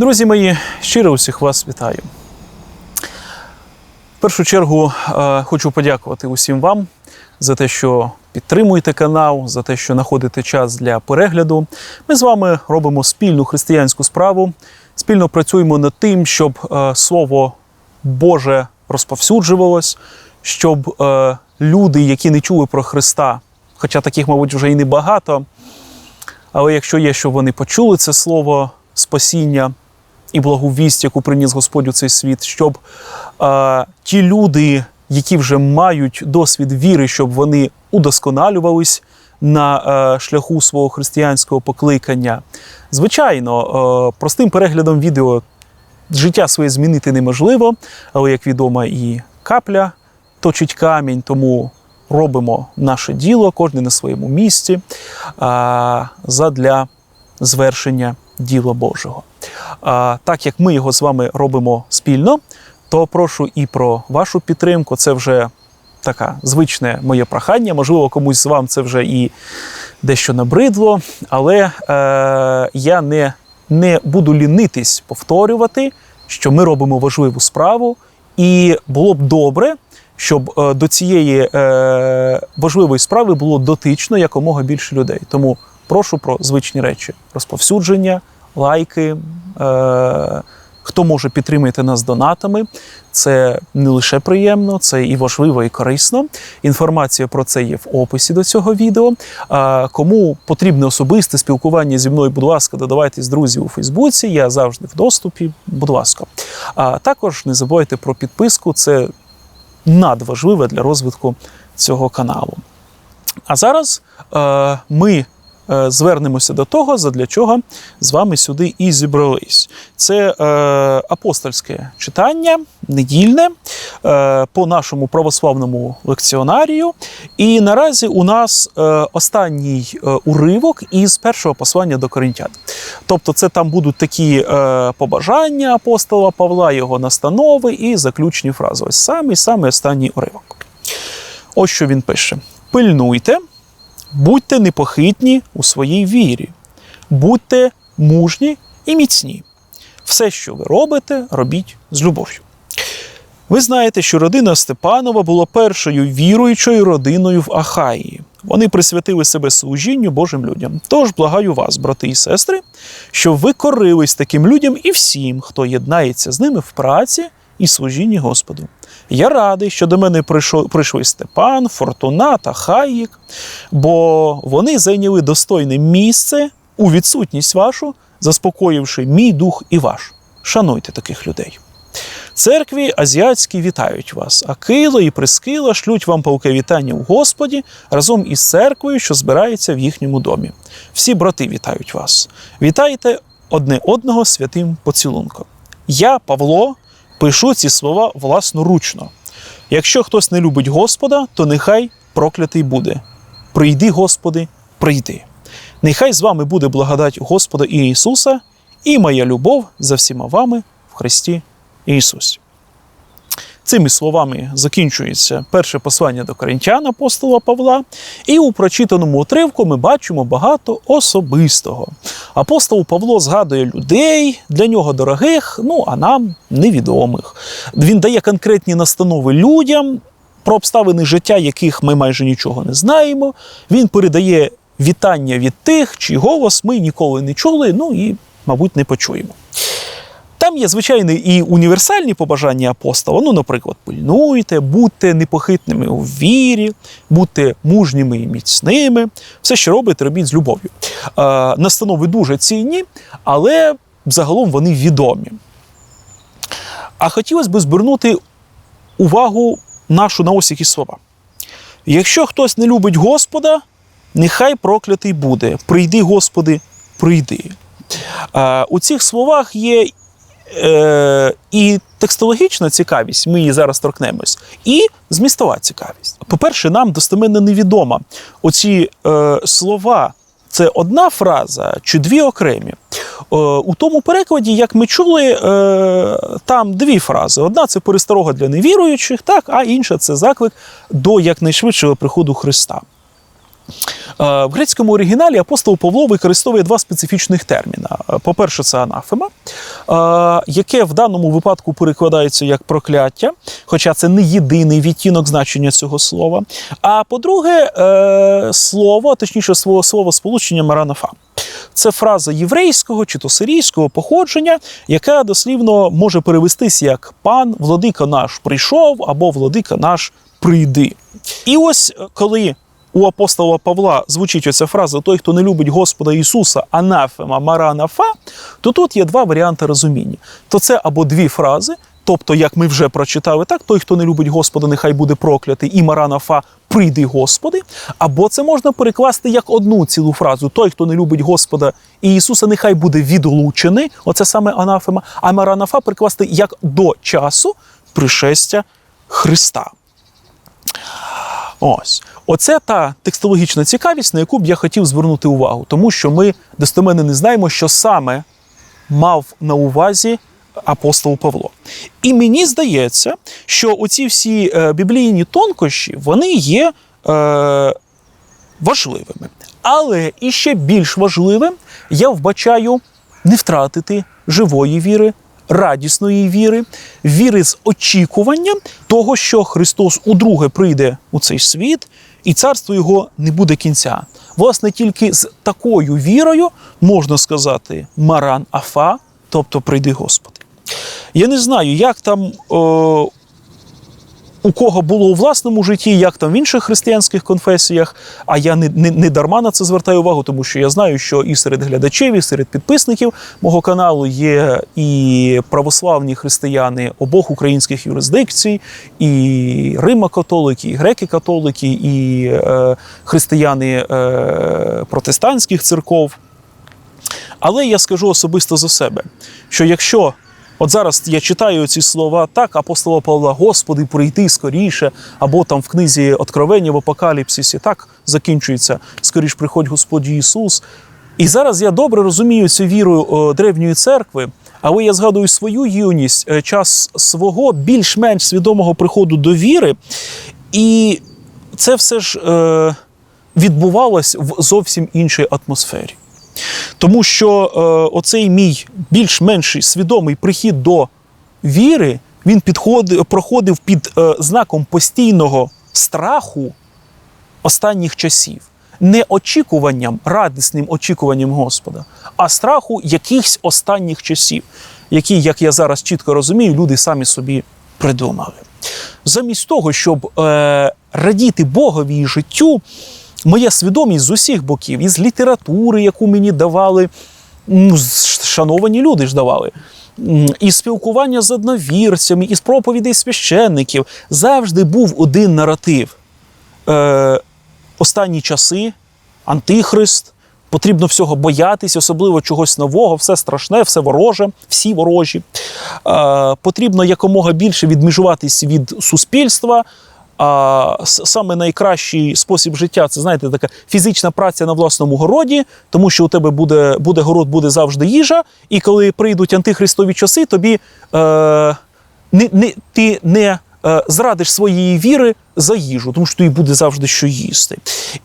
Друзі мої, щиро усіх вас вітаю. В першу чергу е, хочу подякувати усім вам за те, що підтримуєте канал, за те, що знаходите час для перегляду. Ми з вами робимо спільну християнську справу, спільно працюємо над тим, щоб е, Слово Боже розповсюджувалось, щоб е, люди, які не чули про Христа, хоча таких, мабуть, вже і небагато, але якщо є, щоб вони почули це слово спасіння і благу вість, яку приніс Господь у цей світ, щоб е, ті люди, які вже мають досвід віри, щоб вони удосконалювались на е, шляху свого християнського покликання. Звичайно, е, простим переглядом відео життя своє змінити неможливо, але як відомо, і капля точить камінь, тому робимо наше діло, кожен на своєму місці задля звершення діла Божого. А, так як ми його з вами робимо спільно, то прошу і про вашу підтримку. Це вже таке звичне моє прохання. Можливо, комусь з вам це вже і дещо набридло, але е, я не, не буду лінитись повторювати, що ми робимо важливу справу, і було б добре, щоб е, до цієї е, важливої справи було дотично якомога більше людей. Тому прошу про звичні речі: розповсюдження, лайки. Е, Хто може підтримати нас донатами, це не лише приємно, це і важливо, і корисно. Інформація про це є в описі до цього відео. Кому потрібне особисте спілкування зі мною, будь ласка, додавайтесь друзі у Фейсбуці. Я завжди в доступі. Будь ласка. А також не забувайте про підписку. Це надважливе для розвитку цього каналу. А зараз е, ми звернемося до того, задля чого з вами сюди і зібрались. Це е, апостольське читання, недільне е, по нашому православному лекціонарію. І наразі у нас е, останній е, уривок із першого послання до коринтян. Тобто, це там будуть такі е, побажання апостола Павла, його настанови і заключні фрази. Ось самий самий останній уривок. Ось що він пише: пильнуйте, будьте непохитні у своїй вірі, будьте мужні і міцні. Все, що ви робите, робіть з любов'ю. Ви знаєте, що родина Степанова була першою віруючою родиною в Ахаї. Вони присвятили себе служінню Божим людям. Тож благаю вас, брати і сестри, щоб ви корились таким людям і всім, хто єднається з ними в праці і служінні Господу. Я радий, що до мене прийшли Степан, Фортуна та Хаїк, бо вони зайняли достойне місце у відсутність вашу, заспокоївши мій дух і ваш. Шануйте таких людей. Церкві азіатські вітають вас, а Кило і Прискила шлють вам палке вітання у Господі разом із церквою, що збирається в їхньому домі. Всі брати вітають вас. Вітайте одне одного святим поцілунком. Я, Павло, пишу ці слова власноручно. Якщо хтось не любить Господа, то нехай проклятий буде. Прийди, Господи, прийди. Нехай з вами буде благодать Господа і Ісуса, і моя любов за всіма вами в Христі Ісусі. Цими словами закінчується перше послання до коринтян апостола Павла, і у прочитаному уривку ми бачимо багато особистого. Апостол Павло згадує людей, для нього дорогих, ну а нам невідомих. Він дає конкретні настанови людям, про обставини життя, яких ми майже нічого не знаємо. Він передає вітання від тих, чий голос ми ніколи не чули, ну і, мабуть, не почуємо. Там є, звичайно, і універсальні побажання апостола. Ну, наприклад, пильнуйте, будьте непохитними у вірі, будьте мужніми і міцними. Все, що робите, робіть з любов'ю. Настанови дуже цінні, але загалом вони відомі. А хотілося б звернути увагу нашу на ось які слова. Якщо хтось не любить Господа, нехай проклятий буде. Прийди, Господи, прийди. У цих словах є е, і текстологічна цікавість, ми її зараз торкнемось, і змістова цікавість. По-перше, нам достеменно невідомо оці е, слова. Це одна фраза чи дві окремі. Е, у тому перекладі, як ми чули, е, там дві фрази. Одна це пересторога для невіруючих, так, а інша це заклик до якнайшвидшого приходу Христа. Е, В грецькому оригіналі апостол Павло використовує два специфічних терміна. Е, По-перше, це анафема, е, яке в даному випадку перекладається як прокляття, хоча це не єдиний відтінок значення цього слова. А по-друге, слово, точніше, слово, слово сполучення маранафа. Це фраза єврейського чи то сирійського походження, яка дослівно може перевестись як пан, владика наш прийшов або владика наш прийди. І ось коли у апостола Павла звучить оця фраза Той, хто не любить Господа Ісуса, анафема маранафа, то тут є два варіанти розуміння. То це або дві фрази, тобто, як ми вже прочитали, так, той, хто не любить Господа, нехай буде проклятий, і маранафа прийди Господи. Або це можна перекласти як одну цілу фразу: той, хто не любить Господа і Ісуса, нехай буде відлучений. Оце саме анафема, а маранафа перекласти як до часу пришестя Христа. Ось. Оце та текстологічна цікавість, на яку б я хотів звернути увагу, тому що ми достеменно не знаємо, що саме мав на увазі апостол Павло. І мені здається, що оці всі е, біблійні тонкощі вони є е, важливими. Але і ще більш важливим я вбачаю не втратити живої віри, радісної віри, віри з очікуванням того, що Христос удруге прийде у цей світ, і царство його не буде кінця. Власне, тільки з такою вірою можна сказати Маран Афа, тобто прийди Господи. Я не знаю, як там. О, у кого було у власному житті, як там в інших християнських конфесіях. А я не, не, не дарма на це звертаю увагу, тому що я знаю, що і серед глядачів, і серед підписників мого каналу є і православні християни обох українських юрисдикцій, і Рима-католики, і греки-католики, і е, християни е, протестантських церков. Але я скажу особисто за себе, що якщо От зараз я читаю ці слова так, апостола Павла, Господи, прийти скоріше, або там в книзі Откровення в Апокаліпсисі так закінчується скоріш приходь Господь Ісус. І зараз я добре розумію цю віру древньої церкви, але я згадую свою юність, е, час свого більш-менш свідомого приходу до віри, і це все ж е, відбувалось в зовсім іншій атмосфері. Тому що е, оцей мій більш-менш свідомий прихід до віри, він підходив, проходив під е, знаком постійного страху останніх часів. Не очікуванням, радісним очікуванням Господа, а страху якихось останніх часів, які, як я зараз чітко розумію, люди самі собі придумали. Замість того, щоб е, радіти Богові і життю, моя свідомість з усіх боків, із літератури, яку мені давали, ну, шановані люди ж давали, і спілкування з одновірцями, із проповідей священників, завжди був один наратив. Е, Останні часи, антихрист, потрібно всього боятись, особливо чогось нового, все страшне, все вороже, всі ворожі. Е, Потрібно якомога більше відмежуватись від суспільства. А саме найкращий спосіб життя це знаєте, така фізична праця на власному городі, тому що у тебе буде буде город, буде завжди їжа. І коли прийдуть антихристові часи, тобі е, не, не, ти не е, зрадиш своєї віри за їжу, тому що тобі буде завжди що їсти.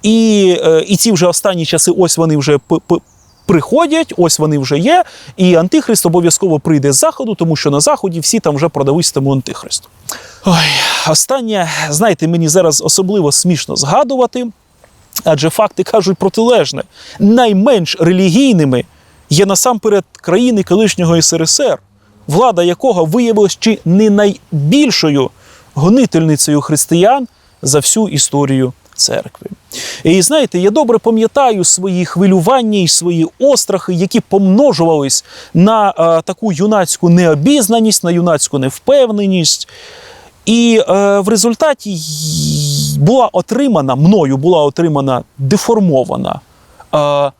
І, е, і ці вже останні часи, ось вони вже приходять, ось вони вже є. І антихрист обов'язково прийде з заходу, тому що на заході всі там вже продались тому антихристу. Ой, останнє, знаєте, мені зараз особливо смішно згадувати, адже факти кажуть протилежне. Найменш релігійними є насамперед країни колишнього СРСР, влада якого виявилась чи не найбільшою гонительницею християн за всю історію церкви. І знаєте, я добре пам'ятаю свої хвилювання і свої острахи, які помножувались на а, таку юнацьку необізнаність, на юнацьку невпевненість. І е, в результаті була отримана мною була отримана деформована, е,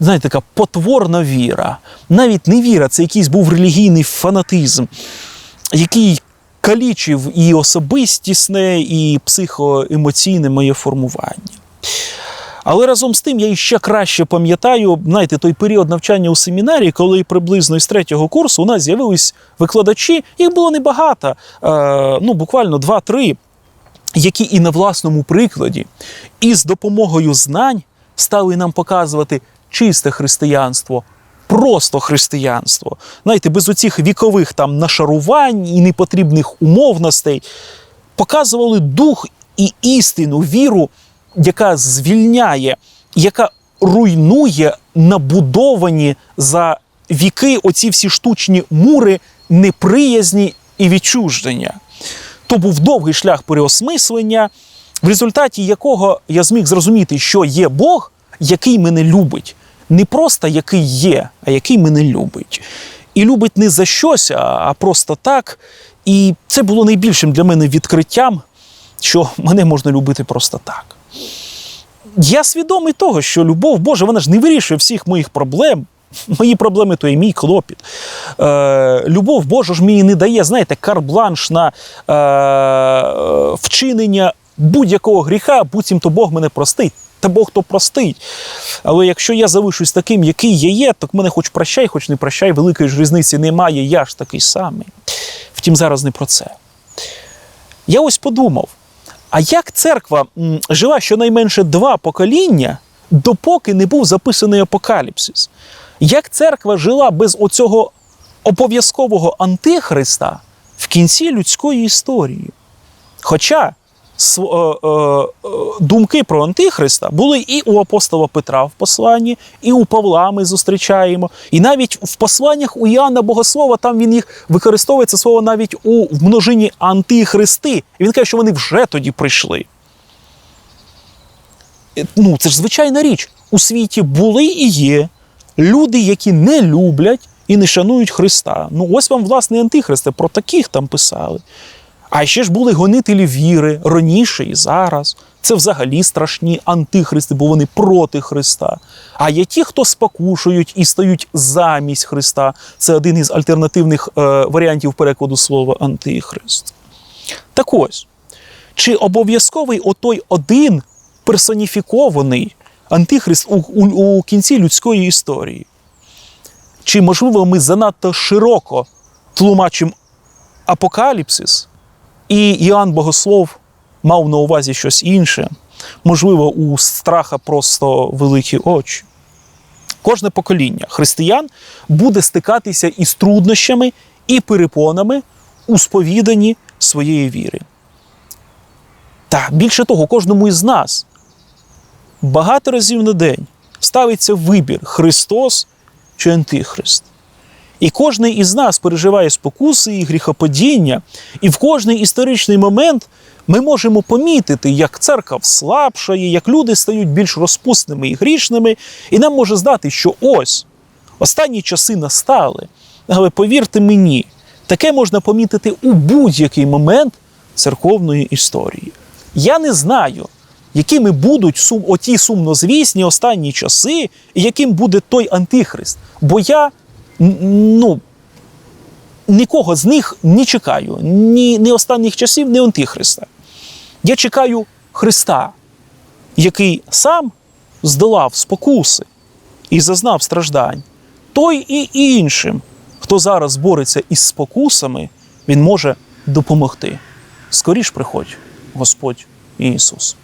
знаєте, така потворна віра. Навіть не віра, це якийсь був релігійний фанатизм, який калічив і особистісне, і психоемоційне моє формування. Але разом з тим я іще краще пам'ятаю, знаєте, той період навчання у семінарі, коли приблизно із третього курсу у нас з'явились викладачі, їх було небагато, е, ну буквально два-три. які і на власному прикладі, і з допомогою знань стали нам показувати чисте християнство, просто християнство. Знаєте, без оцих вікових там нашарувань і непотрібних умовностей, показували дух і істину, віру, яка звільняє, яка руйнує набудовані за віки оці всі штучні мури неприязні і відчуження. То був довгий шлях переосмислення, в результаті якого я зміг зрозуміти, що є Бог, який мене любить. Не просто який є, а який мене любить. І любить не за щось, а- просто так. І це було найбільшим для мене відкриттям, що мене можна любити просто так. Я свідомий того, що любов Божа, вона ж не вирішує всіх моїх проблем. Мої проблеми то і мій клопіт. Е, любов Божа ж мені не дає, знаєте, карбланш на е, вчинення будь-якого гріха, буцімто Бог мене простить. Та Бог то простить. Але якщо я залишусь таким, який я є, то мене хоч прощай, хоч не прощай, великої ж різниці немає, я ж такий самий. Втім, зараз не про це. Я ось подумав: а як церква жила щонайменше два покоління, допоки не був записаний апокаліпсис? Як церква жила без оцього обов'язкового антихриста в кінці людської історії? Хоча думки про антихриста були і у апостола Петра в посланні, і у Павла ми зустрічаємо. І навіть в посланнях у Іоанна Богослова там він їх використовує це слово навіть у в множині антихристи. І він каже, що вони вже тоді прийшли. Е, Ну, це ж звичайна річ. У світі були і є люди, які не люблять і не шанують Христа. Ну, ось вам, власне, антихристи, про таких там писали. А ще ж були гонителі віри раніше і зараз. Це взагалі страшні антихристи, бо вони проти Христа. А є ті, хто спокушують і стають замість Христа. Це один із альтернативних е, варіантів перекладу слова антихрист. Так ось, чи обов'язковий отой один персоніфікований антихрист у, у, у кінці людської історії? Чи, можливо, ми занадто широко тлумачимо апокаліпсис, і Іоанн Богослов мав на увазі щось інше? Можливо, у страха просто великі очі. Кожне покоління християн буде стикатися із труднощами і перепонами у сповіданні своєї віри. Та більше того, кожному із нас багато разів на день ставиться вибір Христос чи Антихрист. І кожен із нас переживає спокуси і гріхопадіння, і в кожний історичний момент ми можемо помітити, як церква слабшає, як люди стають більш розпусними і грішними, і нам може здати, що ось останні часи настали. Але повірте мені, таке можна помітити у будь-який момент церковної історії. Я не знаю, якими будуть сум, оті сумнозвісні останні часи, і яким буде той антихрист. Бо я ну, нікого з них не чекаю, ні, ні останніх часів, ні антихриста. Я чекаю Христа, який сам здолав спокуси і зазнав страждань. Той і іншим, хто зараз бореться із спокусами, він може допомогти. Скоріш приходь, Господь Ісус.